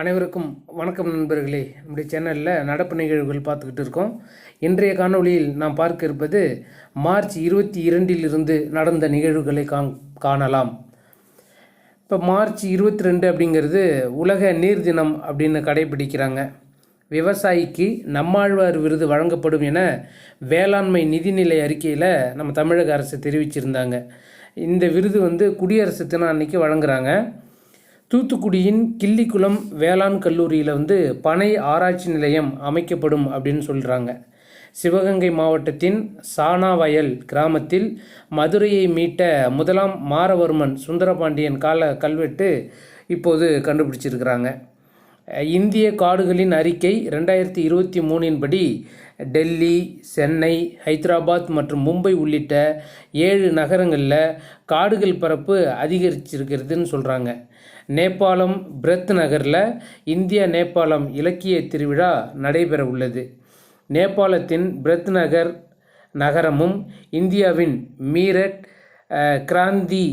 அனைவருக்கும் வணக்கம் நண்பர்களே. நம்முடைய சேனலில் நடப்பு நிகழ்வுகள் பார்த்துக்கிட்டு இருக்கோம். இன்றைய காணொளியில் நாம் பார்க்க இருப்பது மார்ச் இருபத்தி இரண்டிலிருந்து நடந்த நிகழ்வுகளை காண் காணலாம். இப்போ மார்ச் இருபத்தி ரெண்டு அப்படிங்கிறது உலக நீர் தினம் அப்படின்னு கடைபிடிக்கிறாங்க. விவசாயிக்கு நம்மாழ்வார் விருது வழங்கப்படும் என வேளாண்மை நிதிநிலை அறிக்கையில் நம்ம தமிழக அரசு தெரிவிச்சிருந்தாங்க. இந்த விருது வந்து குடியரசு தினம் அன்னைக்கு வழங்குறாங்க. தூத்துக்குடியின் கிள்ளிக்குளம் வேளாண் கல்லூரியில் வந்து பனை ஆராய்ச்சி நிலையம் அமைக்கப்படும் அப்படின்னு சொல்கிறாங்க சிவகங்கை மாவட்டத்தின் சானாவயல் கிராமத்தில் மதுரையை மீட்ட முதலாம் மாரவர்மன் சுந்தரபாண்டியன் கால கல்வெட்டு இப்போது கண்டுபிடிச்சிருக்கிறாங்க. இந்திய காடுகளின் அறிக்கை ரெண்டாயிரத்தி இருபத்தி மூணின் படி டெல்லி சென்னை ஹைதராபாத் மற்றும் மும்பை உள்ளிட்ட ஏழு நகரங்களில் காடுகள் பரப்பு அதிகரிச்சிருக்கிறதுன்னு சொல்கிறாங்க நேபாளம் பிரத் நகரில் இந்திய நேபாளம் இலக்கிய திருவிழா நடைபெற உள்ளது நேபாளத்தின் பிரத் நகர் நகரமும் இந்தியாவின் மீரட் கிராந்தி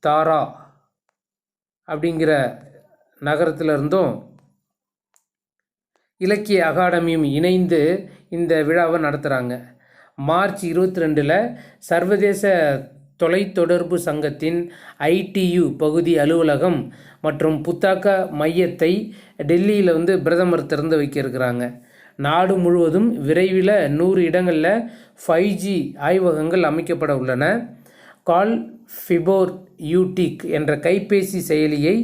தாரா அப்படிங்கிற நகரத்திலிருந்தும் இலக்கிய அகாடமியும் இணைந்து இந்த விழாவை நடத்துகிறாங்க மார்ச் இருபத்தி ரெண்டில் சர்வதேச தொலைத்தொடர்பு சங்கத்தின் ஐடியு பகுதி அலுவலகம் மற்றும் புத்தாக்க மையத்தை டெல்லியில் வந்து பிரதமர் திறந்து வைக்கிருக்கிறாங்க. நாடு முழுவதும் விரைவில் நூறு இடங்களில் ஃபைவ் ஜி ஆய்வகங்கள் அமைக்கப்பட உள்ளன. கால் ஃபிபோர் யூடிக் என்ற கைபேசி செயலியை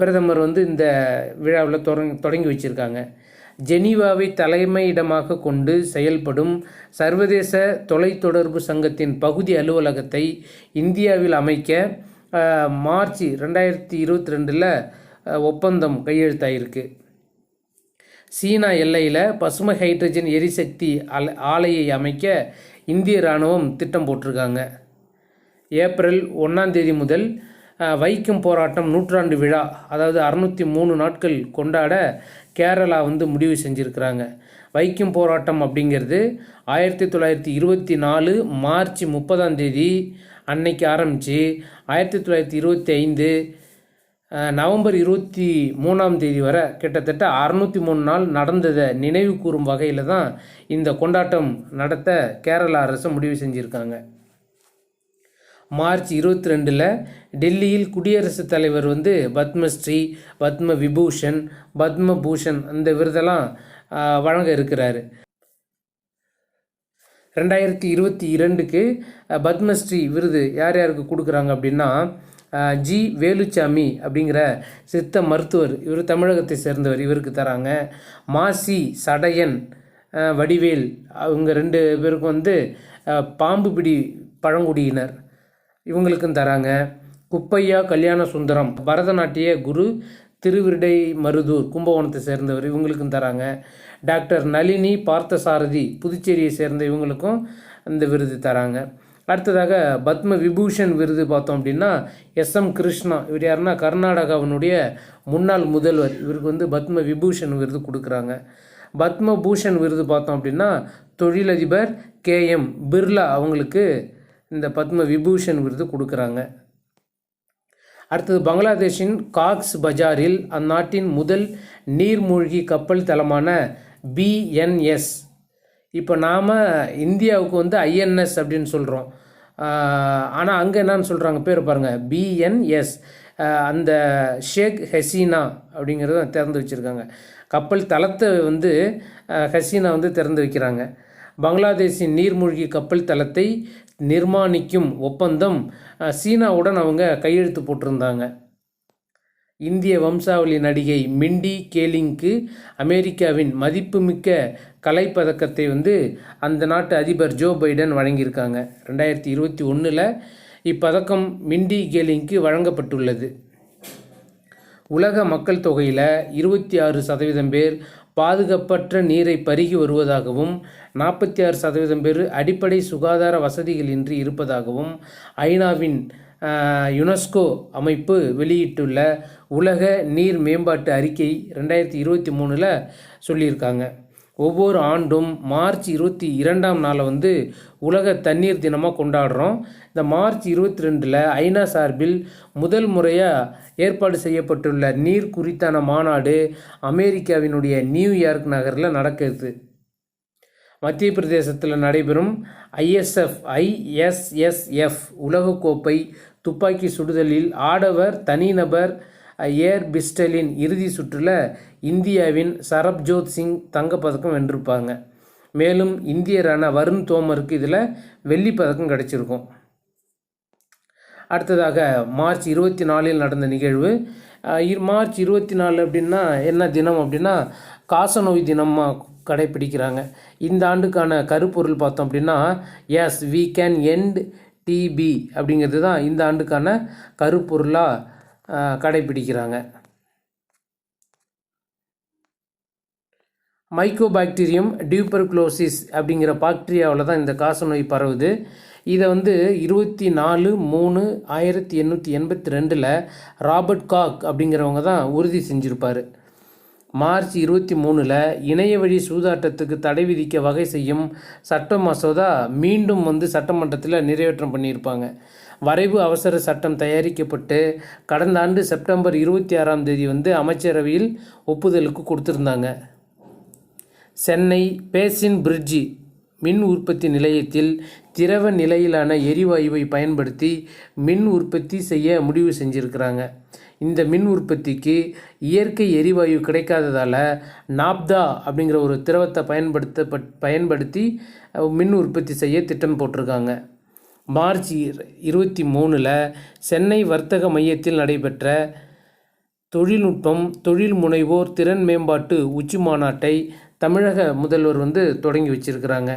பிரதமர் வந்து இந்த விழாவில் தொடங்கி தொடங்கி வச்சுருக்காங்க. ஜெனீவாவை தலைமையிடமாக கொண்டு செயல்படும் சர்வதேச தொலைத்தொடர்பு சங்கத்தின் பகுதி அலுவலகத்தை இந்தியாவில் அமைக்க மார்ச் ரெண்டாயிரத்தி இருபத்தி ரெண்டில் ஒப்பந்தம் கையெழுத்தாயிருக்கு. சீனா எல்லையில் பசுமை ஹைட்ரஜன் எரிசக்தி அல ஆலையை அமைக்க இந்திய இராணுவம் திட்டம் போட்டிருக்காங்க. ஏப்ரல் ஒன்றாம் தேதி முதல் வைக்கம் போராட்டம் நூற்றாண்டு விழா அதாவது அறுநூற்றி மூணு நாட்கள் கொண்டாட கேரளா வந்து முடிவு செஞ்சுருக்கிறாங்க. வைக்கம் போராட்டம் அப்படிங்கிறது ஆயிரத்தி தொள்ளாயிரத்தி இருபத்தி நாலு மார்ச் முப்பதாம் தேதி அன்னைக்கு ஆரம்பித்து ஆயிரத்தி தொள்ளாயிரத்தி இருபத்தி ஐந்து நவம்பர் இருபத்தி மூணாம் தேதி வரை கிட்டத்தட்ட அறுநூற்றி மூணு நாள் நடந்ததை நினைவு கூறும் வகையில் தான் இந்த கொண்டாட்டம் நடத்த கேரள அரசு முடிவு செஞ்சுருக்காங்க. மார்ச் இருபத்தி ரெண்டில் டெல்லியில் குடியரசுத் தலைவர் வந்து பத்மஸ்ரீ பத்ம விபூஷன் பத்ம பூஷன் அந்த விருதெல்லாம் வழங்க இருக்கிறாரு. ரெண்டாயிரத்தி இருபத்தி இரண்டுக்கு பத்மஸ்ரீ விருது யார் யாருக்கு கொடுக்குறாங்க அப்படின்னா ஜி. வேலுச்சாமி அப்படிங்கிற சித்த மருத்துவர். இவர் தமிழகத்தை சேர்ந்தவர். இவருக்கு தராங்க. மாசி சடையன் வடிவேல். அவங்க ரெண்டு பேருக்கும் வந்து பாம்பு பிடி பழங்குடியினர். இவங்களுக்கும் தராங்க. குப்பையா கல்யாண சுந்தரம் பரதநாட்டிய குரு திருவிடை மருதூர் கும்பகோணத்தை சேர்ந்தவர் இவங்களுக்கும் தராங்க. டாக்டர் நளினி பார்த்தசாரதி புதுச்சேரியை சேர்ந்த இவங்களுக்கும் இந்த விருது தராங்க. அடுத்ததாக பத்ம விபூஷன் விருது பார்த்தோம் அப்படின்னா எஸ் எம் கிருஷ்ணா. இவர் யாருன்னா கர்நாடகாவினுடைய முன்னாள் முதல்வர். இவருக்கு வந்து பத்ம விபூஷன் விருது கொடுக்குறாங்க. பத்ம பூஷன் விருது பார்த்தோம் அப்படின்னா தொழிலதிபர் கே எம் பிர்லா அவங்களுக்கு இந்த பத்ம விபூஷன் விருது கொடுக்குறாங்க. அடுத்தது பங்களாதேஷின் காக்ஸ் பஜாரில் அந்நாட்டின் முதல் நீர்மூழ்கி கப்பல் தளமான பிஎன்எஸ் இப்போ நாம் இந்தியாவுக்கு வந்து ஐஎன்எஸ் அப்படின்னு சொல்கிறோம் ஆனால் அங்கே என்னன்னு சொல்கிறாங்க பேர் பாருங்கள் பிஎன்எஸ் அந்த ஷேக் ஹசீனா அப்படிங்கிறத திறந்து வச்சுருக்காங்க. கப்பல் தளத்தை வந்து ஹசீனா வந்து திறந்து வைக்கிறாங்க. பங்களாதேஷின் நீர்மூழ்கி கப்பல் தளத்தை நிர்மாணிக்கும் ஒப்பந்தம் சீனாவுடன் அவங்க கையெழுத்து போட்டிருந்தாங்க. இந்திய வம்சாவளி நடிகை மிண்டி கேலிங்க்கு அமெரிக்காவின் மதிப்புமிக்க கலைப்பதக்கத்தை வந்து அந்த நாட்டு அதிபர் ஜோ பைடன் வழங்கியிருக்காங்க. ரெண்டாயிரத்தி இருபத்தி ஒன்றில் இப்பதக்கம் மிண்டி கேலிங்க்கு வழங்கப்பட்டுள்ளது. உலக மக்கள் தொகையில் இருபத்தி ஆறு சதவீதம் பேர் பாதுகாப்பற்ற நீரை பருகி வருவதாகவும் நாற்பத்தி ஆறு சதவீதம் பேர் அடிப்படை சுகாதார வசதிகளின்றி இருப்பதாகவும் ஐநாவின் யுனெஸ்கோ அமைப்பு வெளியிட்டுள்ள உலக நீர் மேம்பாட்டு அறிக்கை ரெண்டாயிரத்தி இருபத்தி மூணில் சொல்லியிருக்காங்க. ஒவ்வொரு ஆண்டும் மார்ச் இருபத்தி இரண்டாம் நாளை வந்து உலக தண்ணீர் தினமாக கொண்டாடுறோம். இந்த மார்ச் இருபத்தி ரெண்டில் ஐநா சார்பில் முதல் முறையாக ஏற்பாடு செய்யப்பட்டுள்ள நீர் குறித்தான மாநாடு அமெரிக்காவினுடைய நியூயார்க் நகரில் நடக்கிறது மத்திய பிரதேசத்தில் நடைபெறும் ஐஎஸ்எஃப் ஐஎஸ்எஸ்எஃப் உலகக்கோப்பை துப்பாக்கி சுடுதலில் ஆடவர் தனிநபர் ஏர் பிஸ்டலின் இறுதி சுற்றில் இந்தியாவின் சரப்ஜோத் சிங் தங்கப்பதக்கம் வென்றிருப்பாங்க. மேலும் இந்தியரான வருண் தோமருக்கு இதில் வெள்ளி பதக்கம் கிடச்சிருக்கும். அடுத்ததாக மார்ச் இருபத்தி நாலில் நடந்த நிகழ்வு. மார்ச் இருபத்தி நாலு அப்படின்னா என்ன தினம் அப்படின்னா காசநோய் தினமாக கடைப்பிடிக்கிறாங்க இந்த ஆண்டுக்கான கருப்பொருள் பார்த்தோம் அப்படின்னா S we can end DP அப்படிங்கிறது தான் இந்த ஆண்டுக்கான கருப்பொருளாக கடைப்பிடிக்கிறாங்க. மைக்கோபாக்டீரியம் டியூபர்குலோசிஸ் அப்படிங்கிற பாக்டீரியாவில் தான் இந்த காசநோய் பரவுது. இதை வந்து இருபத்தி நாலு மூணு ஆயிரத்தி எண்ணூற்றி எண்பத்தி ரெண்டில் ராபர்ட் காக் அப்படிங்கிறவங்க தான் உறுதி செஞ்சுருப்பார். மார்ச் இருபத்தி மூணில் இணைய வழி சூதாட்டத்துக்கு தடை விதிக்க வகை செய்யும் சட்ட மசோதா மீண்டும் வந்து சட்டமன்றத்தில் நிறைவேற்றம் பண்ணியிருப்பாங்க. வரைவு அவசர சட்டம் தயாரிக்கப்பட்டு கடந்த ஆண்டு செப்டம்பர் இருபத்தி ஆறாம் தேதி வந்து அமைச்சரவையில் ஒப்புதலுக்கு கொடுத்துருந்தாங்க. சென்னை பேசின் பிரிட்ஜி மின் உற்பத்தி நிலையத்தில் திரவ நிலையிலான எரிவாயுவை பயன்படுத்தி மின் உற்பத்தி செய்ய முடிவு செஞ்சுருக்கிறாங்க. இந்த மின் உற்பத்திக்கு இயற்கை எரிவாயு கிடைக்காததால் நாப்தா அப்படிங்கிற ஒரு திரவத்தை பயன்படுத்த பயன்படுத்தி மின் உற்பத்தி செய்ய திட்டம் போட்டிருக்காங்க. மார்ச் இருபத்தி மூணில் சென்னை வர்த்தக மையத்தில் நடைபெற்ற தொழில்நுட்பம் தொழில் முனைவோர் திறன் மேம்பாட்டு உச்சி மாநாட்டை தமிழக முதல்வர் வந்து தொடங்கி வச்சிருக்கிறாங்க.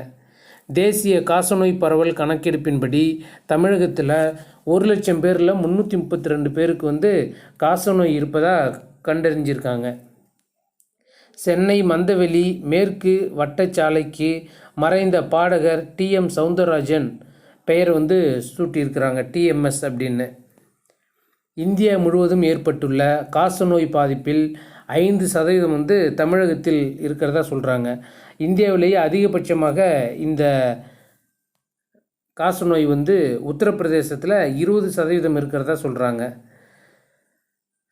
தேசிய காசநோய் பரவல் கணக்கெடுப்பின்படி தமிழகத்தில் ஒரு லட்சம் பேரில் முந்நூற்றி முப்பத்தி ரெண்டு பேருக்கு வந்து காசநோய் இருப்பதாக கண்டறிஞ்சிருக்காங்க. சென்னை மந்தவெளி மேற்கு வட்டச்சாலைக்கு மறைந்த பாடகர் டிஎம் சவுந்தரராஜன் பெயர் வந்து சூட்டியிருக்கிறாங்க டிஎம்எஸ் அப்படின்னு. இந்தியா முழுவதும் ஏற்பட்டுள்ள காசநோய் பாதிப்பில் ஐந்து சதவீதம் வந்து தமிழகத்தில் இருக்கிறதா சொல்கிறாங்க இந்தியாவிலேயே அதிகபட்சமாக இந்த காசநோய் வந்து உத்தரப்பிரதேசத்தில் இருபது சதவீதம் இருக்கிறதா சொல்கிறாங்க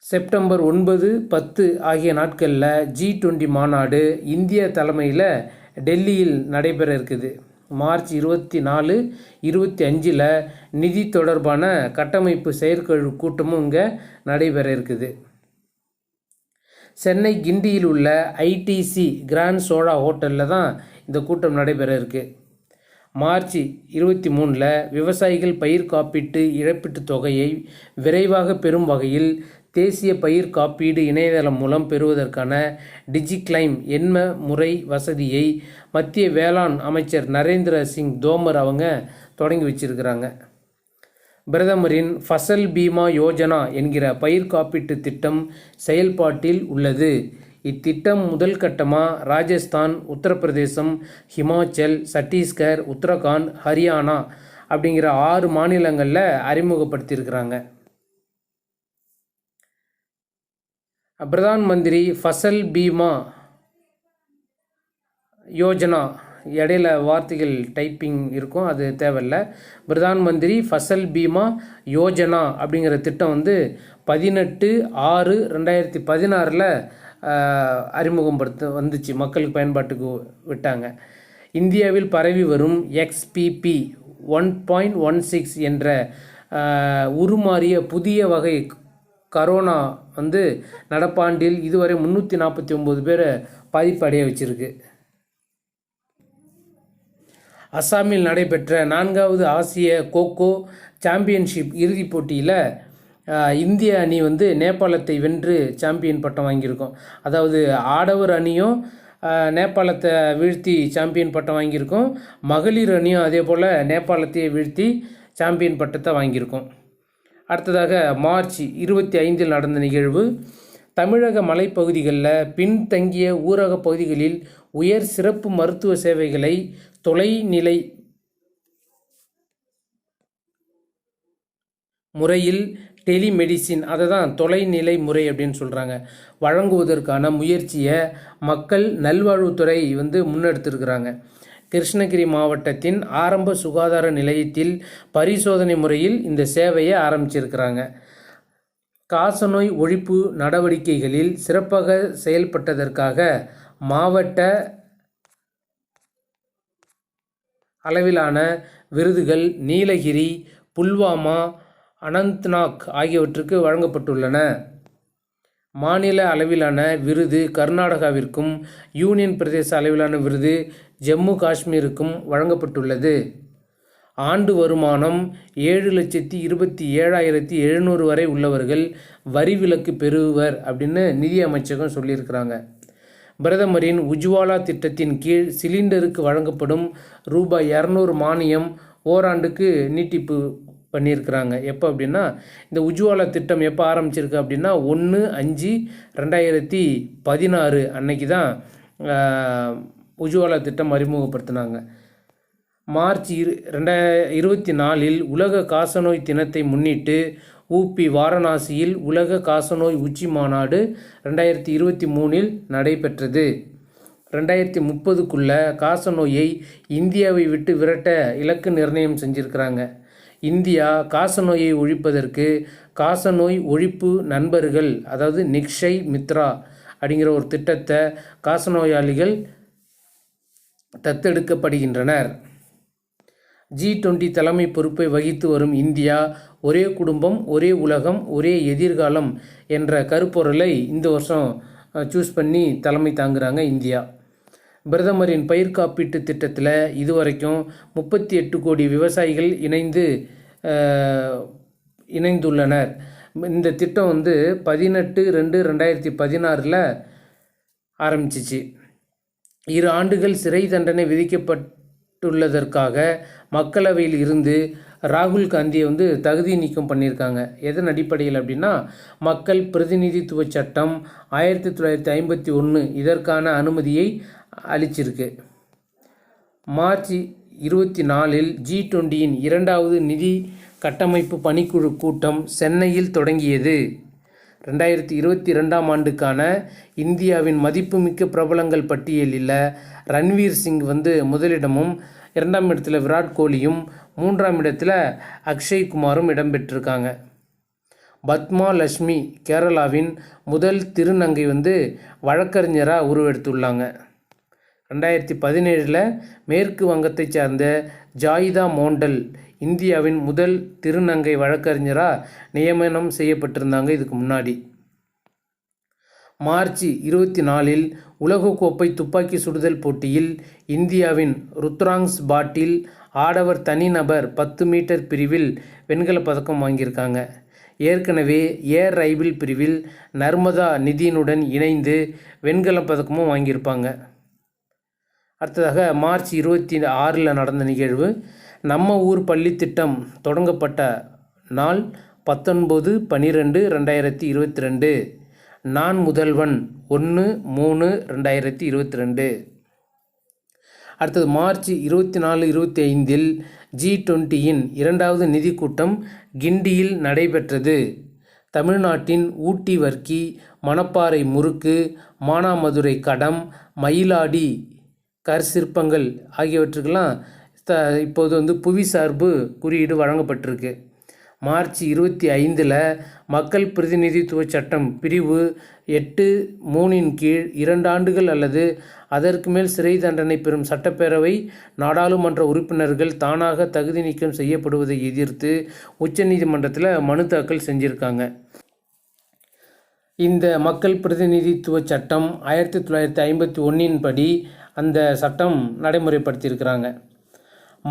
செப்டம்பர் ஒன்பது பத்து ஆகிய நாட்களில் ஜி டுவெண்ட்டி மாநாடு இந்திய தலைமையில் டெல்லியில் நடைபெற இருக்குது. மார்ச் இருபத்தி நாலு இருபத்தி அஞ்சில் நிதி தொடர்பான கட்டமைப்பு செயற்குழு கூட்டமும் இங்கே நடைபெற இருக்குது. சென்னை கிண்டியில் உள்ள ஐடிசி கிராண்ட் சோழா ஹோட்டலில் தான் இந்த கூட்டம் நடைபெற இருக்குது மார்ச் இருபத்தி மூணில் விவசாயிகள் பயிர் காப்பீட்டு இழப்பீட்டுத் தொகையை விரைவாக பெறும் வகையில் தேசிய பயிர் காப்பீடு இணையதளம் மூலம் பெறுவதற்கான டிஜிக்ளைம் எண்ம முறை வசதியை மத்திய வேளாண் அமைச்சர் நரேந்திர சிங் தோமர் அவங்க தொடங்கி வச்சிருக்கிறாங்க. பிரதமரின் ஃபசல் பீமா யோஜனா என்கிற பயிர் காப்பீட்டு திட்டம் செயல்பாட்டில் உள்ளது. இத்திட்டம் முதல் கட்டமாக ராஜஸ்தான் உத்தரப்பிரதேசம் ஹிமாச்சல் சத்தீஸ்கர் உத்தரகாண்ட் ஹரியானா அப்படிங்கிற ஆறு மாநிலங்களில் அறிமுகப்படுத்தியிருக்கிறாங்க. பிரதான் மந்திரி ஃபசல் பீமா யோஜனா இடையில வார்த்தைகள் டைப்பிங் இருக்கும் அது தேவையில்ல. பிரதான் மந்திரி ஃபசல் பீமா யோஜனா அப்படிங்கிற திட்டம் வந்து பதினெட்டு ஆறு ரெண்டாயிரத்தி பதினாறில் அறிமுகப்படுத்த வந்துச்சு. மக்களுக்கு பயன்பாட்டுக்கு விட்டாங்க. இந்தியாவில் பரவி வரும் XBB one point one six என்ற உருமாறிய புதிய வகை கரோனா வந்து நடப்பாண்டில் இதுவரை முந்நூற்றி நாற்பத்தி ஒம்பது பேரை பாதிப்படைய வச்சிருக்கு. அஸ்ஸாமில் நடைபெற்ற நான்காவது ஆசிய கோகோ சாம்பியன்ஷிப் இறுதிப் போட்டியில் இந்திய அணி வந்து நேபாளத்தை வென்று சாம்பியன் பட்டம் வாங்கியிருக்கோம். அதாவது ஆடவர் அணியும் நேபாளத்தை வீழ்த்தி சாம்பியன் பட்டம் வாங்கியிருக்கோம். மகளிர் அணியும் அதே போல் நேபாளத்தையே வீழ்த்தி சாம்பியன் பட்டத்தை வாங்கியிருக்கோம். அடுத்ததாக மார்ச் இருபத்தி ஐந்தில் நடந்த நிகழ்வு. தமிழக மலைப்பகுதிகளில் பின்தங்கிய ஊரக பகுதிகளில் உயர் சிறப்பு மருத்துவ சேவைகளை தொலைநிலை முறையில் டெலிமெடிசின் அதை தான் தொலைநிலை முறை அப்படின்னு சொல்கிறாங்க வழங்குவதற்கான முயற்சியை மக்கள் நல்வாழ்வுத்துறை வந்து முன்னெடுத்திருக்கிறாங்க. கிருஷ்ணகிரி மாவட்டத்தின் ஆரம்ப சுகாதார நிலையத்தில் பரிசோதனை முறையில் இந்த சேவையை ஆரம்பிச்சிருக்கிறாங்க. காசநோய் ஒழிப்பு நடவடிக்கைகளில் சிறப்பாக செயல்பட்டதற்காக மாவட்ட அளவிலான விருதுகள் நீலகிரி புல்வாமா அனந்த்நாக் ஆகியவற்றுக்கு வழங்கப்பட்டுள்ளன. மாநில அளவிலான விருது கர்நாடகாவிற்கும் யூனியன் பிரதேச அளவிலான விருது ஜம்மு காஷ்மீருக்கும் வழங்கப்பட்டுள்ளது. ஆண்டு வருமானம் ஏழு லட்சத்தி இருபத்தி ஏழாயிரத்தி எழுநூறு வரை உள்ளவர்கள் வரி விலக்கு பெறுவர் அப்படின்னு நிதி அமைச்சகம் சொல்லியிருக்கிறாங்க. பிரதமரின் உஜ்வாலா திட்டத்தின் கீழ் சிலிண்டருக்கு வழங்கப்படும் ரூபாய் இரநூறு மானியம் ஓராண்டுக்கு நீட்டிப்பு பண்ணியிருக்கிறாங்க. எப்போ அப்படின்னா இந்த உஜ்வாலா திட்டம் எப்போ ஆரம்பிச்சிருக்கு அப்படின்னா ஒன்று அஞ்சு ரெண்டாயிரத்தி பதினாறு அன்னைக்கு தான் உஜ்வாலா திட்டம் அறிமுகப்படுத்தினாங்க. மார்ச் இரு ரெண்டாய இருபத்தி நாலில் உலக காசநோய் தினத்தை முன்னிட்டு ஊபி வாரணாசியில் உலக காசநோய் உச்சி மாநாடு ரெண்டாயிரத்தி இருபத்தி மூணில் நடைபெற்றது. ரெண்டாயிரத்தி முப்பதுக்குள்ளே காசநோயை இந்தியாவை விட்டு விரட்ட இலக்கு நிர்ணயம் செஞ்சுருக்கிறாங்க. இந்தியா காசநோயை ஒழிப்பதற்கு காசநோய் ஒழிப்பு நண்பர்கள் அதாவது நிக்ஷய் மித்ரா அப்படிங்கிற ஒரு திட்டத்தை காசநோயாளிகள் தத்தெடுக்கப்படுகின்றனர். ஜி டுவெண்ட்டி தலைமை பொறுப்பை வகித்து வரும் இந்தியா ஒரே குடும்பம் ஒரே உலகம் ஒரே எதிர்காலம் என்ற கருப்பொருளை இந்த வருஷம் சூஸ் பண்ணி தலைமை தாங்குகிறாங்க இந்தியா. பிரதமரின் பயிர் காப்பீட்டு திட்டத்தில் இதுவரைக்கும் முப்பத்தி எட்டு கோடி விவசாயிகள் இணைந்து இணைந்துள்ளனர். இந்த திட்டம் வந்து பதினெட்டு ரெண்டு ரெண்டாயிரத்தி பதினாறில் ஆரம்பிச்சிச்சு. இரு ஆண்டுகள் சிறை தண்டனை விதிக்கப்பட்டுள்ளதற்காக மக்களவையில் இருந்து ராகுல் காந்தியை வந்து தகுதி நீக்கம் பண்ணியிருக்காங்க. எதன் அடிப்படையில் அப்படின்னா மக்கள் பிரதிநிதித்துவ சட்டம் ஆயிரத்தி தொள்ளாயிரத்தி ஐம்பத்தி ஒன்று இதற்கான அனுமதியை அளிச்சிருக்கு. மார்ச் இருபத்தி நாலில் ஜி டுவெண்ட்டியின் இரண்டாவது நிதி கட்டமைப்பு பணிக்குழு கூட்டம் சென்னையில் தொடங்கியது. ரெண்டாயிரத்தி இருபத்தி ரெண்டாம் ஆண்டுக்கான இந்தியாவின் மதிப்புமிக்க பிரபலங்கள் பட்டியலில் ரன்வீர் சிங் வந்து முதலிடமும் இரண்டாம் இடத்தில் விராட் கோலியும் மூன்றாம் இடத்தில் அக்ஷய் குமாரும் இடம்பெற்றிருக்காங்க பத்மா லட்சுமி கேரளாவின் முதல் திருநங்கை வந்து வழக்கறிஞராக உருவெடுத்துள்ளாங்க. ரெண்டாயிரத்தி பதினேழில் மேற்கு வங்கத்தைச் சார்ந்த ஜாயிதா மோண்டல் இந்தியாவின் முதல் திருநங்கை வழக்கறிஞராக நியமனம் செய்யப்பட்டிருந்தாங்க இதுக்கு முன்னாடி. மார்ச் இருபத்தி நாலில் உலகக்கோப்பை துப்பாக்கி சுடுதல் போட்டியில் இந்தியாவின் ருத்ராங்ஸ் பாட்டில் ஆடவர் தனிநபர் பத்து மீட்டர் பிரிவில் வெண்கலப் பதக்கம் வாங்கியிருக்காங்க. ஏற்கனவே ஏர் ரைபிள் பிரிவில் நர்மதா நிதியினுடன் இணைந்து வெண்கலப் பதக்கமும் வாங்கியிருப்பாங்க. அடுத்ததாக மார்ச் இருபத்தி ஆறில் நடந்த நிகழ்வு நம்ம ஊர் பள்ளி திட்டம் தொடங்கப்பட்ட நாள் பத்தொன்பது பன்னிரெண்டு ரெண்டாயிரத்தி இருபத்தி ரெண்டு நான் முதல்வன் ஒன்று மூணு ரெண்டாயிரத்தி இருபத்தி ரெண்டு அடுத்தது மார்ச் இருபத்தி நாலு இருபத்தி ஐந்தில் ஜி டுவெண்ட்டியின் இரண்டாவது நிதி கூட்டம் கிண்டியில் நடைபெற்றது. தமிழ்நாட்டின் ஊட்டி வர்க்கி மணப்பாறை முறுக்கு மானாமதுரை கடம் மயிலாடி கற்சிற்பங்கள் ஆகியவற்றுக்கெல்லாம் த இப்போது வந்து புவிசார்பு குறியீடு வழங்கப்பட்டிருக்கு. மார்ச் இருபத்தி ஐந்தில் மக்கள் பிரதிநிதித்துவ சட்டம் பிரிவு எட்டு மூணின் கீழ் இரண்டு ஆண்டுகள் அல்லது அதற்கு மேல் சிறை தண்டனை பெறும் சட்டப்பேரவை நாடாளுமன்ற உறுப்பினர்கள் தானாக தகுதி நீக்கம் செய்யப்படுவதை எதிர்த்து உச்சநீதிமன்றத்தில் மனு தாக்கல் செஞ்சுருக்காங்க. இந்த மக்கள் பிரதிநிதித்துவ சட்டம் ஆயிரத்தி தொள்ளாயிரத்தி ஐம்பத்தி ஒன்றின் படி அந்த சட்டம் நடைமுறைப்படுத்தியிருக்கிறாங்க.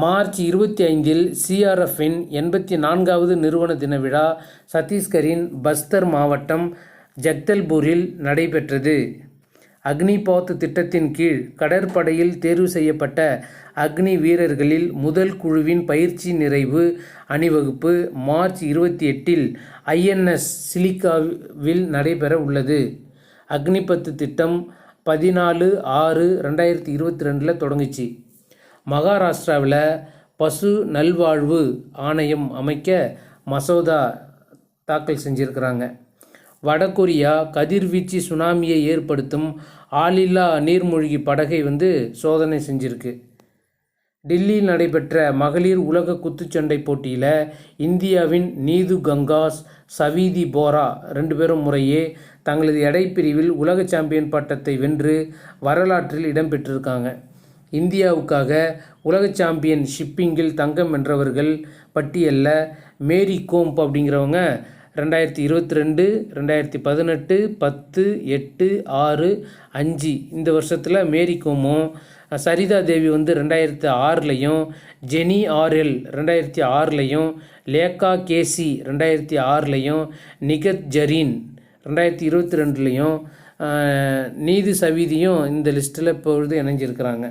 மார்ச் இருபத்தி ஐந்தில் சிஆர்எஃப்பின் எண்பத்தி நான்காவது நிறுவன தின விழா சத்தீஸ்கரின் பஸ்தர் மாவட்டம் ஜக்தல்பூரில் நடைபெற்றது. அக்னிபாத் திட்டத்தின் கீழ் கடற்படையில் தேர்வு செய்யப்பட்ட அக்னி வீரர்களில் முதல் குழுவின் பயிற்சி நிறைவு அணிவகுப்பு மார்ச் இருபத்தி எட்டில் ஐஎன்எஸ் சிலிக்காவில் நடைபெற உள்ளது. அக்னிபத்து திட்டம் பதினாலு ஆறு ரெண்டாயிரத்தி இருபத்தி ரெண்டில் தொடங்குச்சு. மகாராஷ்டிராவில் பசு நல்வாழ்வு ஆணையம் அமைக்க மசோதா தாக்கல் செஞ்சுருக்கிறாங்க. வடகொரியா கதிர்வீச்சு சுனாமியை ஏற்படுத்தும் ஆளில்லா நீர்மூழ்கி படகை வந்து சோதனை செஞ்சுருக்கு. டில்லியில் நடைபெற்ற மகளிர் உலக குத்துச்சண்டை போட்டியில் இந்தியாவின் நீது கங்காஸ் சவீதி போரா ரெண்டு பேரும் முறையே தங்களது எடைப்பிரிவில் உலக சாம்பியன் பட்டத்தை வென்று வரலாற்றில் இடம்பெற்றிருக்காங்க இந்தியாவுக்காக உலக சாம்பியன் ஷிப்பிங்கில் தங்கம் வென்றவர்கள் பட்டியலில் மேரி கோம்ப் அப்படிங்கிறவங்க ரெண்டாயிரத்தி இருபத்தி ரெண்டு ரெண்டாயிரத்தி பதினெட்டு பத்து எட்டு ஆறு அஞ்சு இந்த வருஷத்தில் மேரி கோமும் சரிதா தேவி வந்து ரெண்டாயிரத்தி ஆறுலையும் ஜெனி ஆர்எல் ரெண்டாயிரத்தி ஆறுலையும் லேக்கா கேசி ரெண்டாயிரத்தி ஆறுலையும் நிகத் ஜரீன் ரெண்டாயிரத்தி இருபத்தி ரெண்டுலேயும் நீதி சவீதியும் இந்த லிஸ்ட்டில் இப்பொழுது இணைஞ்சிருக்கிறாங்க.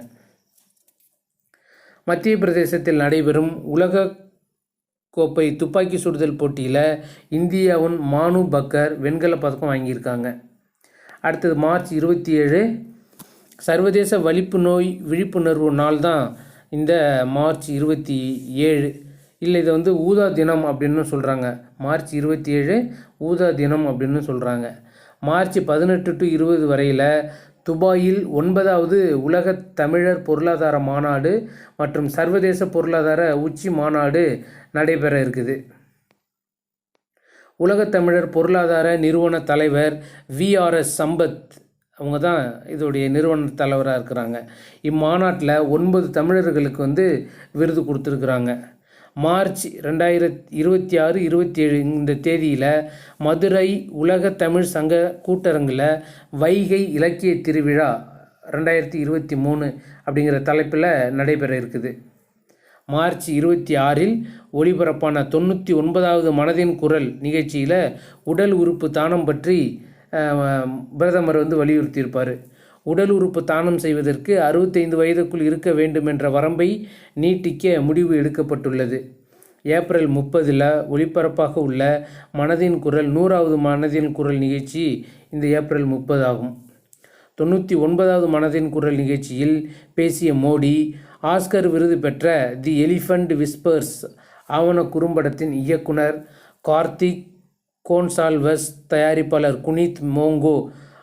மத்திய பிரதேசத்தில் நடைபெறும் உலக கோப்பை துப்பாக்கி சுடுதல் போட்டியில் இந்தியாவின் மானு பக்கர் வெண்கல பதக்கம் வாங்கியிருக்காங்க. அடுத்தது மார்ச் இருபத்தி ஏழு சர்வதேச வலிப்பு நோய் விழிப்புணர்வு நாள் தான் இந்த மார்ச் இருபத்தி ஏழு. இல்லை இதை வந்து ஊதா தினம் அப்படின்னு சொல்கிறாங்க மார்ச் இருபத்தி ஏழு ஊதா தினம் அப்படின்னு சொல்கிறாங்க மார்ச் பதினெட்டு டு இருபது வரையில் துபாயில் ஒன்பதாவது உலக தமிழர் பொருளாதார மாநாடு மற்றும் சர்வதேச பொருளாதார உச்சி மாநாடு நடைபெற இருக்குது. உலகத் தமிழர் பொருளாதார நிறுவன தலைவர் விஆர்எஸ் சம்பத் அவங்க தான் இதோடைய நிறுவன தலைவராக இருக்கிறாங்க. இம்மாநாட்டில் ஒன்பது தமிழர்களுக்கு வந்து விருது கொடுத்துருக்குறாங்க. மார்ச் ரெண்டாயிரத்தி இருபத்தி ஆறு இருபத்தி ஏழு இந்த தேதியில் மதுரை உலக தமிழ் சங்க கூட்டரங்கில் வைகை இலக்கிய திருவிழா ரெண்டாயிரத்தி இருபத்தி மூணு அப்படிங்கிற தலைப்பில் நடைபெற இருக்குது. மார்ச் இருபத்தி ஆறில் ஒளிபரப்பான தொண்ணூற்றி ஒன்பதாவது மனதின் குரல் நிகழ்ச்சியில் உடல் உறுப்பு தானம் பற்றி பிரதமர் வந்து வலியுறுத்தியிருப்பார். உடல் உறுப்பு தானம் செய்வதற்கு அறுபத்தைந்து வயதுக்குள் இருக்க வேண்டும் என்ற வரம்பை நீட்டிக்க முடிவு எடுக்கப்பட்டுள்ளது. ஏப்ரல் முப்பதில் ஒளிபரப்பாக உள்ள மனதின் குரல் நூறாவது மனதின் குரல் நிகழ்ச்சி இந்த ஏப்ரல் முப்பது ஆகும். தொண்ணூற்றி ஒன்பதாவது மனதின் குரல் நிகழ்ச்சியில் பேசிய மோடி ஆஸ்கர் விருது பெற்ற தி எலிஃபண்ட் விஸ்பர்ஸ் ஆவண குறும்படத்தின் இயக்குனர் கார்த்திக் கோன்சால்வஸ் தயாரிப்பாளர் குனித் மோங்கோ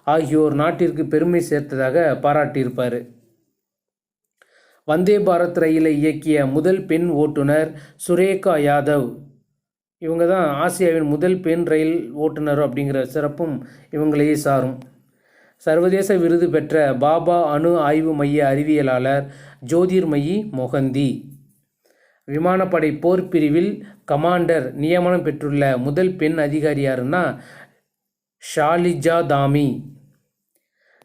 ஆகியோர் நாட்டிற்கு பெருமை சேர்த்ததாக பாராட்டியிருப்பார். வந்தே பாரத் ரயிலை இயக்கிய முதல் பெண் ஓட்டுநர் சுரேகா யாதவ். இவங்க தான் ஆசியாவின் முதல் பெண் ரயில் ஓட்டுநர் அப்படிங்கிற சிறப்பும் இவங்களையே சாரும். சர்வதேச விருது பெற்ற பாபா அணு ஆய்வு மைய அறிவியலாளர் ஜோதிர்மயி மொஹந்தி விமானப்படை போர் பிரிவில் கமாண்டர் நியமனம் பெற்றுள்ள முதல் பெண் அதிகாரி யாருன்னா ஷாலிஜா தாமி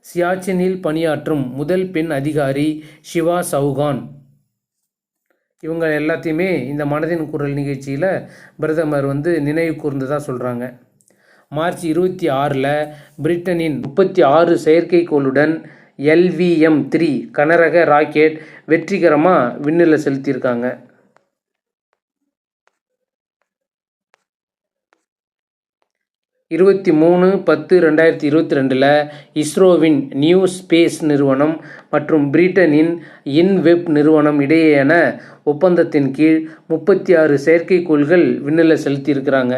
சியாச்சினில் பணியாற்றும் முதல் பெண் அதிகாரி சிவா சவுகான் இவங்க எல்லாத்தையுமே இந்த மனதின் குரல் நிகழ்ச்சியில் பிரதமர் வந்து நினைவு கூர்ந்ததாக சொல்கிறாங்க மார்ச் இருபத்தி ஆறில் பிரிட்டனின் முப்பத்தி ஆறு செயற்கைக்கோளுடன் எல்விஎம் த்ரீ கனரக ராக்கெட் வெற்றிகரமாக விண்ணில் செலுத்தியிருக்காங்க. இருபத்தி மூணு பத்து ரெண்டாயிரத்தி இருபத்தி ரெண்டில் இஸ்ரோவின் நியூ ஸ்பேஸ் நிறுவனம் மற்றும் பிரிட்டனின் இன்வெப் நிறுவனம் இடையேயான ஒப்பந்தத்தின் கீழ் முப்பத்தி ஆறு செயற்கைக்கோள்கள் விண்ணில் செலுத்தியிருக்கிறாங்க.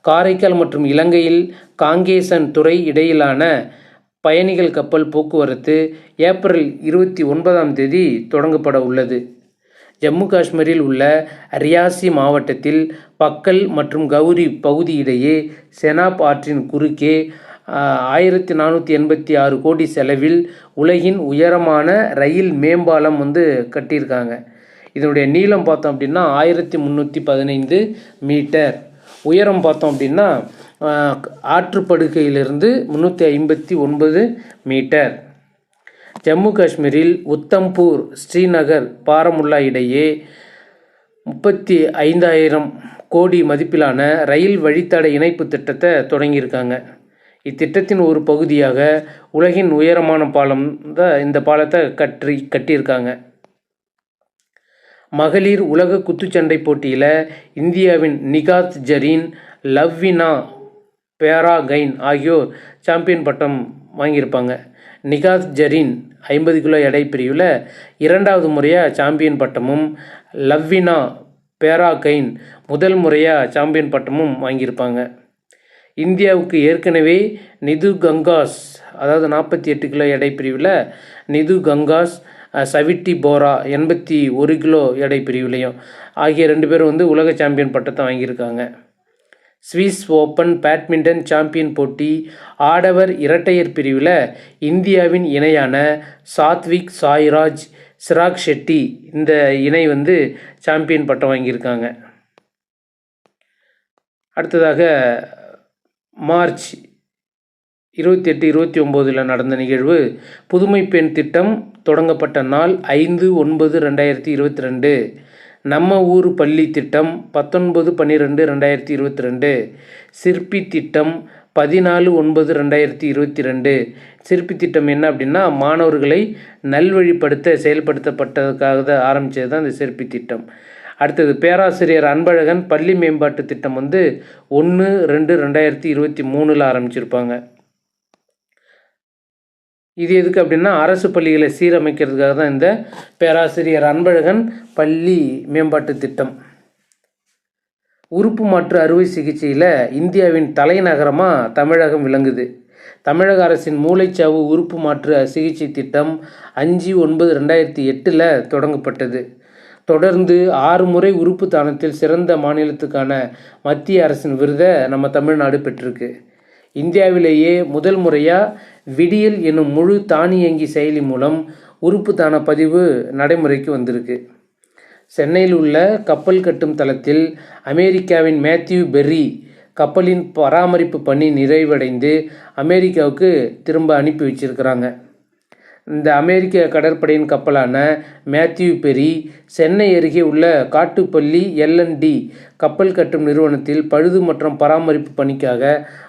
காரைக்கால் மற்றும் இலங்கையில் காங்கேசன் துறை இடையிலான பயணிகள் கப்பல் போக்குவரத்து ஏப்ரல் இருபத்தி ஒன்பதாம் தேதி தொடங்கப்பட உள்ளது. ஜம்மு காஷ்மீரில் உள்ள ரியாசி மாவட்டத்தில் பக்கல் மற்றும் கௌரி பகுதியிடையே செனாப் ஆற்றின் குறுக்கே ஆயிரத்தி நானூற்றி எண்பத்தி ஆறு கோடி செலவில் உலகின் உயரமான ரயில் மேம்பாலம் வந்து கட்டியிருக்காங்க. இதனுடைய நீளம் பார்த்தோம் அப்படின்னா ஆயிரத்தி முந்நூற்றி பதினைந்து மீட்டர். உயரம் பார்த்தோம் அப்படின்னா ஆற்றுப்படுகையிலிருந்து முந்நூற்றி ஐம்பத்தி ஒன்பது மீட்டர். ஜம்மு காஷ்மீரில் உத்தம்பூர் ஸ்ரீநகர் பாரமுல்லா இடையே முப்பத்தி ஐந்தாயிரம் கோடி மதிப்பிலான ரயில் வழித்தட இணைப்பு திட்டத்தை தொடங்கியிருக்காங்க. இத்திட்டத்தின் ஒரு பகுதியாக உலகின் உயரமான பாலம் தான் இந்த பாலத்தை கற்றி கட்டியிருக்காங்க. மகளிர் உலக குத்துச்சண்டை போட்டியில் இந்தியாவின் நிகாத் ஜரீன் லவ்வினா பேராகைன் ஆகியோர் சாம்பியன் பட்டம் வாங்கியிருப்பாங்க. நிகாத் ஜரீன் ஐம்பது கிலோ எடை பிரிவில் இரண்டாவது முறையாக சாம்பியன் பட்டமும் லவ்வினா பேராகைன் முதல் முறையாக சாம்பியன் பட்டமும் வாங்கியிருப்பாங்க. இந்தியாவுக்கு ஏற்கனவே நிது கங்காஸ் அதாவது நாற்பத்தி எட்டு கிலோ எடை பிரிவில் நிது கங்காஸ் சவிட்டி போரா எண்பத்தி ஒரு கிலோ எடை பிரிவுலையும் ஆகிய ரெண்டு பேரும் வந்து உலக சாம்பியன் பட்டத்தை வாங்கியிருக்காங்க. சுவிஸ் ஓப்பன் பேட்மிண்டன் சாம்பியன் போட்டி ஆடவர் இரட்டையர் பிரிவில் இந்தியாவின் இணையான சாத்விக் சாய்ராஜ் சிராக் ஷெட்டி இந்த இணை வந்து சாம்பியன் பட்டம் வாங்கியிருக்காங்க. அடுத்ததாக மார்ச் இருபத்தி எட்டு இருபத்தி ஒம்போதில் நடந்த நிகழ்வு புதுமை பெண் திட்டம் தொடங்கப்பட்ட நாள் ஐந்து ஒன்பது ரெண்டாயிரத்தி இருபத்தி ரெண்டு. நம்ம ஊர் பள்ளி திட்டம் பத்தொன்பது பன்னிரெண்டு ரெண்டாயிரத்தி இருபத்தி ரெண்டு சிற்பி திட்டம் பதினாலு ஒன்பது ரெண்டாயிரத்தி இருபத்தி ரெண்டு சிற்பி திட்டம் என்ன அப்படின்னா மாணவர்களை நல்வழிப்படுத்த செயல்படுத்தப்பட்டதுக்காக தான் ஆரம்பித்தது தான் இந்த சிற்பி திட்டம். அடுத்தது பேராசிரியர் அன்பழகன் பள்ளி மேம்பாட்டு திட்டம் வந்து ஒன்று ரெண்டு ரெண்டாயிரத்தி இருபத்தி மூணில் ஆரம்பிச்சிருப்பாங்க. இது எதுக்கு அப்படின்னா அரசு பள்ளிகளை சீரமைக்கிறதுக்காக தான் இந்த பேராசிரியர் அன்பழகன் பள்ளி மேம்பாட்டு திட்டம். உறுப்பு மாற்று அறுவை சிகிச்சையில் இந்தியாவின் தலைநகரமாக தமிழகம் விளங்குது. தமிழக அரசின் மூளைச்சாவு உறுப்பு மாற்று சிகிச்சை திட்டம் அஞ்சு ஒன்பது ரெண்டாயிரத்தி எட்டில் தொடங்கப்பட்டது. தொடர்ந்து ஆறு முறை உறுப்பு தானத்தில் சிறந்த மாநிலத்துக்கான மத்திய அரசின் விருதை நம்ம தமிழ்நாடு பெற்றிருக்கு. இந்தியாவிலேயே முதல் முறையாக விடியல் என்னும் முழு தானியங்கி செயலி மூலம் உறுப்பு தான பதிவு நடைமுறைக்கு வந்திருக்கு. சென்னையில் உள்ள கப்பல் கட்டும் தளத்தில் அமெரிக்காவின் மேத்யூ பெர்ரி கப்பலின் பராமரிப்பு பணி நிறைவடைந்து அமெரிக்காவுக்கு திரும்ப அனுப்பி வச்சிருக்கிறாங்க. இந்த அமெரிக்க கடற்படையின் கப்பலான மேத்யூ பெரி சென்னை அருகே உள்ள காட்டுப்பள்ளி எல்என்டி கப்பல் கட்டும் நிறுவனத்தில் பழுது மற்றும் பராமரிப்பு பணிக்காக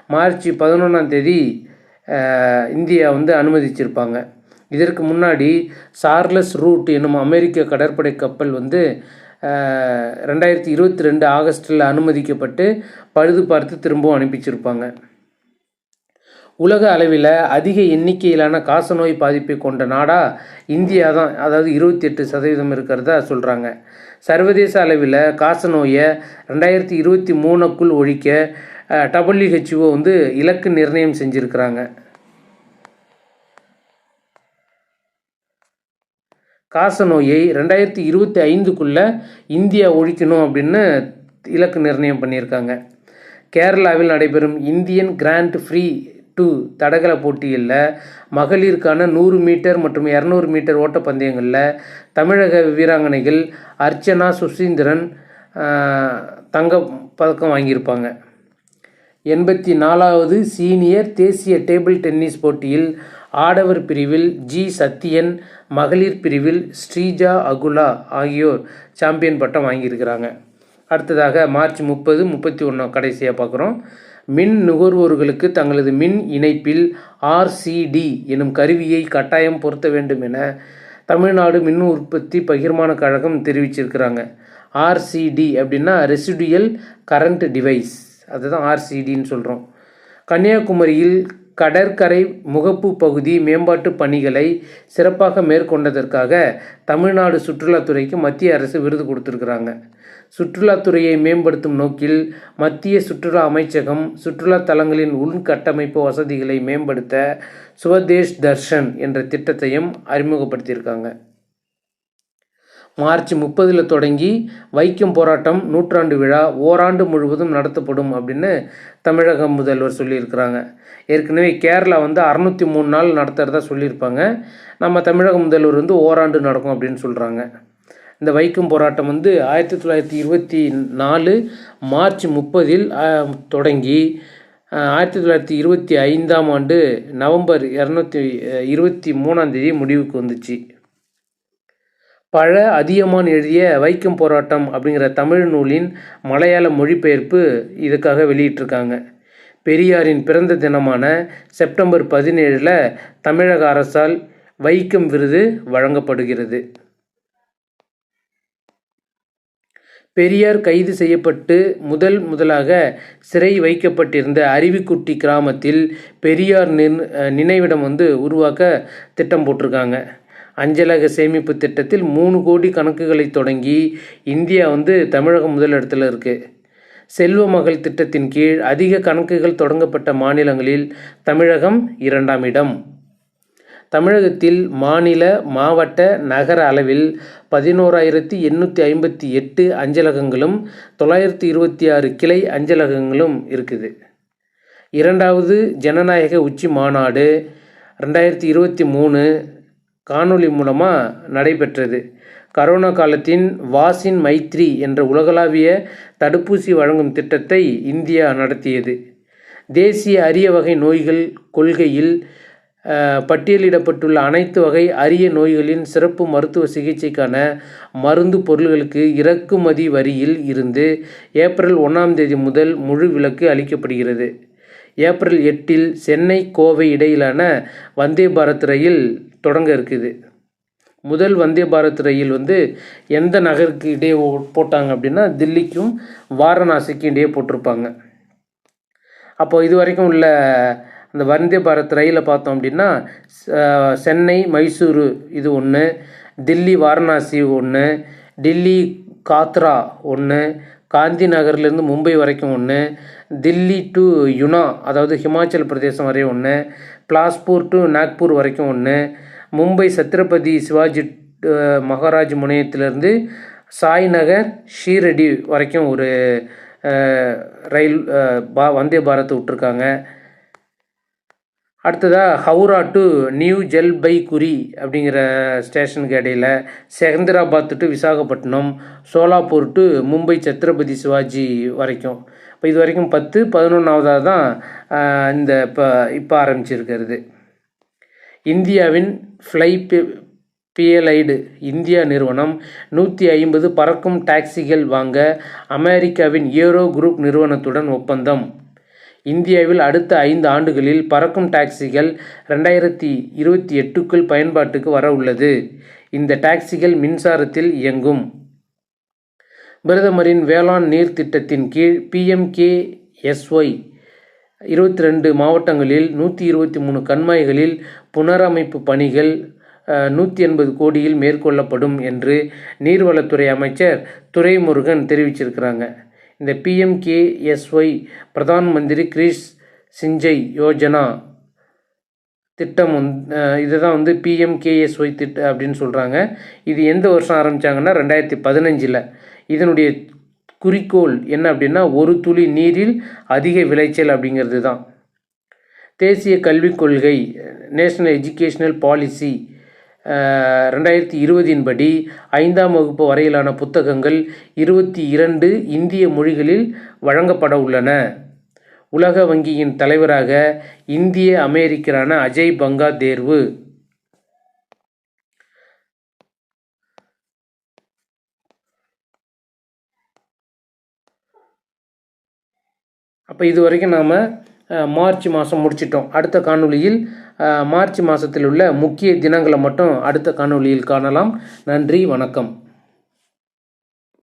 மார்ச் பதினொன்றாம் தேதி இந்தியா வந்து அனுமதிச்சிருப்பாங்க. இதற்கு முன்னாடி சார்லஸ் ரூட் என்னும் அமெரிக்க கடற்படை கப்பல் வந்து ரெண்டாயிரத்தி இருபத்தி ரெண்டு ஆகஸ்டில் அனுமதிக்கப்பட்டு பழுது பார்த்து திரும்பவும் அனுப்பிச்சிருப்பாங்க. உலக அளவில் அதிக எண்ணிக்கையிலான காசநோய் பாதிப்பை கொண்ட நாடா இந்தியா தான் அதாவது இருபத்தி எட்டு சதவீதம் இருக்கிறதா சொல்கிறாங்க சர்வதேச அளவில் காசநோயை ரெண்டாயிரத்தி இருபத்தி மூணுக்குள் ஒழிக்க டபிள்யூஹெச்ஓ வந்து இலக்கு நிர்ணயம் செஞ்சுருக்கிறாங்க. காசநோயை ரெண்டாயிரத்தி இருபத்தி ஐந்துக்குள்ளே இந்தியா ஒழிக்கணும் அப்படின்னு இலக்கு நிர்ணயம் பண்ணியிருக்காங்க. கேரளாவில் நடைபெறும் இந்தியன் கிராண்ட் ஃப்ரீ டூ தடகள போட்டியில் மகளிருக்கான நூறு மீட்டர் மற்றும் இரநூறு மீட்டர் ஓட்டப்பந்தயங்களில் தமிழக வீராங்கனைகள் அர்ச்சனா சுசீந்திரன் தங்க பதக்கம் வாங்கியிருப்பாங்க. எண்பத்தி நாலாவது சீனியர் தேசிய டேபிள் டென்னிஸ் போட்டியில் ஆடவர் பிரிவில் ஜி சத்யன் மகளிர் பிரிவில் ஸ்ரீஜா அகுலா ஆகியோர் சாம்பியன் பட்டம் வாங்கியிருக்கிறாங்க. அடுத்ததாக மார்ச் முப்பது முப்பத்தி ஒன்று கடைசியாக பார்க்குறோம். மின் நுகர்வோர்களுக்கு தங்களது மின் இணைப்பில் ஆர்சிடி எனும் கருவியை கட்டாயம் பொருத்த வேண்டும் என தமிழ்நாடு மின் உற்பத்தி பகிர்மான கழகம் தெரிவிச்சிருக்கிறாங்க. ஆர்சிடி அப்படின்னா ரெசிடியல் கரண்ட் டிவைஸ். அதுதான் ஆர்சிடின்னு சொல்கிறோம் கன்னியாகுமரியில் கடற்கரை முகப்பு பகுதி மேம்பாட்டு பணிகளை சிறப்பாக மேற்கொண்டதற்காக தமிழ்நாடு சுற்றுலாத்துறைக்கு மத்திய அரசு விருது கொடுத்துருக்குறாங்க. சுற்றுலாத்துறையை மேம்படுத்தும் நோக்கில் மத்திய சுற்றுலா அமைச்சகம் சுற்றுலா தலங்களின் உள்கட்டமைப்பு வசதிகளை மேம்படுத்த சுவதேஷ் தர்ஷன் என்ற திட்டத்தையும் அறிமுகப்படுத்தியிருக்காங்க. மார்ச் முப்பதில் தொடங்கி வைக்கம் போராட்டம் நூற்றாண்டு விழா ஓராண்டு முழுவதும் நடத்தப்படும் அப்படின்னு தமிழக முதல்வர் சொல்லியிருக்கிறாங்க. ஏற்கனவே கேரளா வந்து அறநூற்றி மூணு நாள் நடத்துகிறதா சொல்லியிருப்பாங்க. நம்ம தமிழக முதல்வர் வந்து ஓராண்டு நடக்கும் அப்படின்னு சொல்கிறாங்க இந்த வைக்கம் போராட்டம் வந்து ஆயிரத்தி தொள்ளாயிரத்தி இருபத்தி நாலு மார்ச் முப்பதில் தொடங்கி ஆயிரத்தி தொள்ளாயிரத்தி இருபத்தி ஐந்தாம் ஆண்டு நவம்பர் இரநூத்தி இருபத்தி மூணாந்தேதி முடிவுக்கு வந்துச்சு. பழ அதியமான் எழுதிய வைக்கம் போராட்டம் அப்படிங்கிற தமிழ் நூலின் மலையாள மொழிபெயர்ப்பு இதுக்காக வெளியிட்டிருக்காங்க. பெரியாரின் பிறந்த தினமான செப்டம்பர் பதினேழில் தமிழக அரசால் வைக்கம் விருது வழங்கப்படுகிறது. பெரியார் கைது செய்யப்பட்டு முதல் முதலாக சிறை வைக்கப்பட்டிருந்த அருவிக்குட்டி கிராமத்தில் பெரியார் நின் நினைவிடம் வந்து உருவாக்க திட்டம் போட்டிருக்காங்க. அஞ்சலக சேமிப்பு திட்டத்தில் மூணு கோடி கணக்குகளை தொடங்கி இந்தியா வந்து தமிழகம் முதலிடத்தில் இருக்குது செல்வ மகள் திட்டத்தின் கீழ் அதிக கணக்குகள் தொடங்கப்பட்ட மாநிலங்களில் தமிழகம் இரண்டாம் இடம். தமிழகத்தில் மாநில மாவட்ட நகர அளவில் பதினோராயிரத்தி எண்ணூற்றி ஐம்பத்தி எட்டு அஞ்சலகங்களும் தொள்ளாயிரத்தி இருபத்தி ஆறு கிளை அஞ்சலகங்களும் இருக்குது. இரண்டாவது ஜனநாயக உச்சி மாநாடு ரெண்டாயிரத்தி இருபத்தி மூணு காணொளி மூலமாக நடைபெற்றது. கரோனா காலத்தின் வாசின் மைத்ரி என்ற உலகளாவிய தடுப்பூசி வழங்கும் திட்டத்தை இந்தியா நடத்தியது. தேசிய அரிய வகை நோய்கள் கொள்கையில் பட்டியலிடப்பட்டுள்ள அனைத்து வகை அரிய நோய்களின் சிறப்பு மருத்துவ சிகிச்சைக்கான மருந்து பொருள்களுக்கு இறக்குமதி வரியில் இருந்து ஏப்ரல் ஒன்றாம் தேதி முதல் முழு விலக்கு அளிக்கப்படுகிறது. ஏப்ரல் எட்டில் சென்னை கோவை இடையிலான வந்தே பாரத் ரயில் தொடங்க இருக்குது. முதல் வந்தே பாரத் ரயில் வந்து எந்த நகருக்கு இடையே போட்டாங்க அப்படின்னா தில்லிக்கும் வாரணாசிக்கும் இடையே போட்டிருப்பாங்க. அப்போ இது வரைக்கும் உள்ள அந்த வந்தே பாரத் ரயிலை பார்த்தோம் அப்படின்னா சென்னை மைசூரு இது ஒன்று தில்லி வாரணாசி ஒன்று டில்லி காத்ரா ஒன்று காந்தி நகர்லேருந்து மும்பை வரைக்கும் ஒன்று தில்லி டு யுனா அதாவது ஹிமாச்சல் பிரதேசம் வரையும் ஒன்று பிலாஸ்பூர் டு நாக்பூர் வரைக்கும் ஒன்று மும்பை சத்ரபதி சிவாஜி மகாராஜ் மகாராஜ் சாய் சாய்நகர் ஷீரடி வரைக்கும் ஒரு ரயில் பா வந்தே பாரத் விட்ருக்காங்க அடுத்ததாக ஹவுரா டு நியூ ஜல்பைகுரி அப்படிங்கிற ஸ்டேஷனுக்கு இடையில் செகந்திராபாத் டு விசாகப்பட்டினம் சோலாப்பூர் டு மும்பை சத்ரபதி சிவாஜி வரைக்கும். இப்போ இது வரைக்கும் பத்து பதினொன்றாவதாக தான் இந்த இப்போ இப்போ ஆரம்பிச்சிருக்கிறது. இந்தியாவின் ஃப்ளை பிஎல்ஐடு இந்தியா நிறுவனம் நூற்றி ஐம்பது பறக்கும் டாக்ஸிகள் வாங்க அமெரிக்காவின் ஏரோ குரூப் நிறுவனத்துடன் ஒப்பந்தம். இந்தியாவில் அடுத்த ஐந்து ஆண்டுகளில் பறக்கும் டாக்ஸிகள் ரெண்டாயிரத்தி இருபத்தி எட்டுக்குள் பயன்பாட்டுக்கு வர உள்ளது. இந்த டாக்ஸிகள் மின்சாரத்தில் இயங்கும். பிரதமரின் வேளாண் நீர் திட்டத்தின் கீழ் பிஎம்கேஎஸ்ஒய் இருபத்தி ரெண்டு மாவட்டங்களில் நூற்றி இருபத்தி மூணு கண்மாய்களில் புனரமைப்பு பணிகள் நூற்றி எண்பது கோடியில் மேற்கொள்ளப்படும் என்று நீர்வளத்துறை அமைச்சர் துரைமுருகன் தெரிவிச்சிருக்கிறாங்க. இந்த பிஎம்கேஎஸ்ஒய் பிரதான் மந்திரி கிரீஷ் சிஞ்சை யோஜனா திட்டம் வந்து இதுதான் வந்து பிஎம்கேஎஸ்ஒய் திட்டம் அப்படின்னு சொல்கிறாங்க இது எந்த வருஷம் ஆரம்பித்தாங்கன்னா ரெண்டாயிரத்தி பதினஞ்சில். இதனுடைய குறிக்கோள் என்ன அப்படின்னா ஒரு துளி நீரில் அதிக விளைச்சல் அப்படிங்கிறது தான் தேசிய கல்விக் கொள்கை நேஷ்னல் எஜுகேஷ்னல் பாலிசி ரெண்டாயிரத்தி இருபதின் படி ஐந்தாம் வகுப்பு வரையிலான புத்தகங்கள் இருபத்தி இரண்டு இந்திய மொழிகளில் வழங்கப்பட உள்ளன. உலக வங்கியின் தலைவராக இந்திய அமெரிக்கரான அஜய் பங்கா தேர்வு. அப்போ இது வரைக்கும் நாம் மார்ச் மாதம் முடிச்சிட்டோம். அடுத்த காணொலியில் மார்ச் மாதத்தில் உள்ள முக்கிய தினங்களை மட்டும் அடுத்த காணொளியில் காணலாம். நன்றி வணக்கம்.